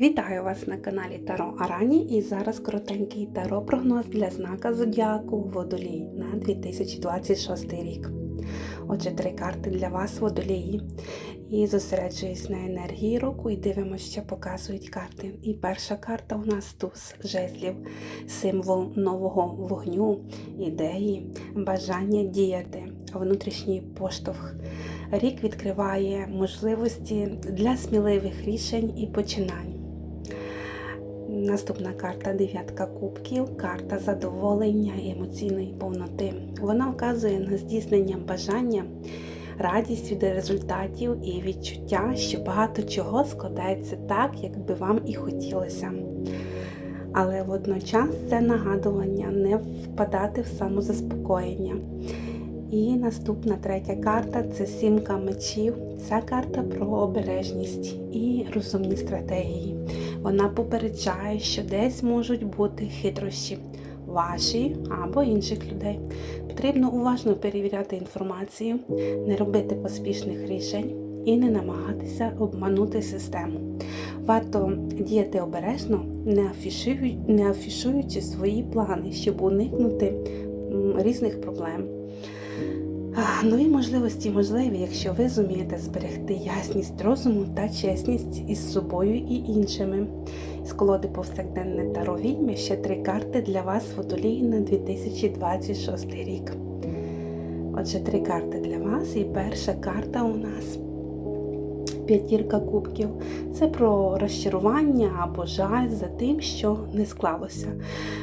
Вітаю вас на каналі Таро Арані і зараз коротенький таро прогноз для знака Зодіаку Водолій на 2026 рік. Отже, три карти для вас водолії. І зосереджуюсь на енергії року і дивимося, що показують карти. І перша карта у нас туз жезлів, символ нового вогню, ідеї, бажання діяти, внутрішній поштовх. Рік відкриває можливості для сміливих рішень і починань. Наступна карта дев'ятка кубків, карта задоволення емоційної повноти. Вона вказує на здійснення бажання, радість від результатів і відчуття, що багато чого складається так, як би вам і хотілося. Але водночас це нагадування не впадати в самозаспокоєння. І наступна третя карта це сімка мечів. Ця карта про обережність і розумні стратегії. Вона попереджає, що десь можуть бути хитрощі ваші або інших людей. Потрібно уважно перевіряти інформацію, не робити поспішних рішень і не намагатися обманути систему. Варто діяти обережно, не афішуючи, не афішуючи свої плани, щоб уникнути різних проблем. Нові можливості можливі, якщо ви зумієте зберегти ясність розуму та чесність із собою і іншими. З колоди повсякденне таро відьми ще три карти для вас водолії на 2026 рік. Отже, три карти для вас, і перша карта у нас п'ятірка кубків. Це про розчарування або жаль за тим, що не склалося.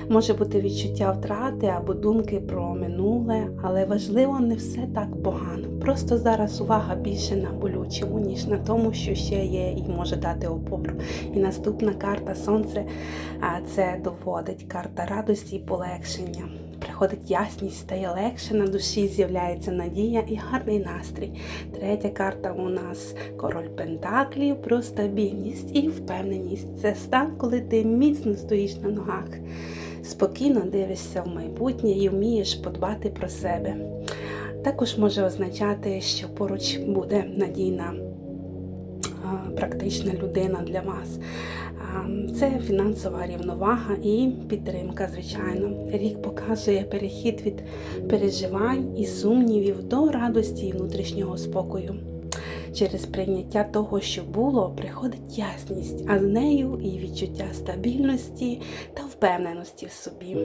Може бути відчуття втрати або думки про минуле, але важливо не все так погано. Просто зараз увага більше на болючому, ніж на тому, що ще є і може дати опору. І наступна карта Сонце це доводить карта радості і полегшення. Приходить ясність, стає легше, на душі з'являється надія і гарний настрій. Третя карта у нас король Пентаклів про стабільність і впевненість. Це стан, коли ти міцно стоїш на ногах, спокійно дивишся в майбутнє і вмієш подбати про себе. Також може означати, що поруч буде надійна. Практична людина для вас. Це фінансова рівновага і підтримка, звичайно. Рік показує перехід від переживань і сумнівів до радості і внутрішнього спокою. Через прийняття того, що було, приходить ясність, а з нею і відчуття стабільності та впевненості в собі.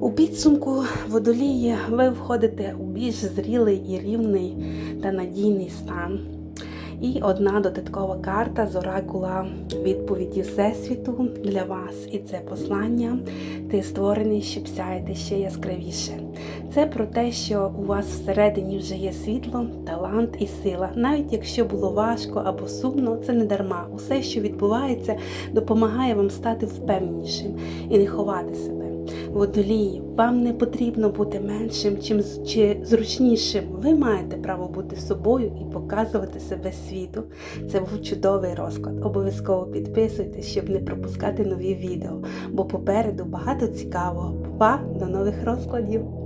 У підсумку водолії ви входите у більш зрілий і рівний та надійний стан. І одна додаткова карта з оракула відповіді Всесвіту для вас. І це послання. Ти створений, щоб сяяти ще яскравіше. Це про те, що у вас всередині вже є світло, талант і сила. Навіть якщо було важко або сумно, це не дарма. Усе, що відбувається, допомагає вам стати впевненішим і не ховати себе. Водолії, вам не потрібно бути меншим чим чи зручнішим. Ви маєте право бути собою і показувати себе світу. Це був чудовий розклад. Обов'язково підписуйтесь, щоб не пропускати нові відео, бо попереду багато цікавого. Па, до нових розкладів!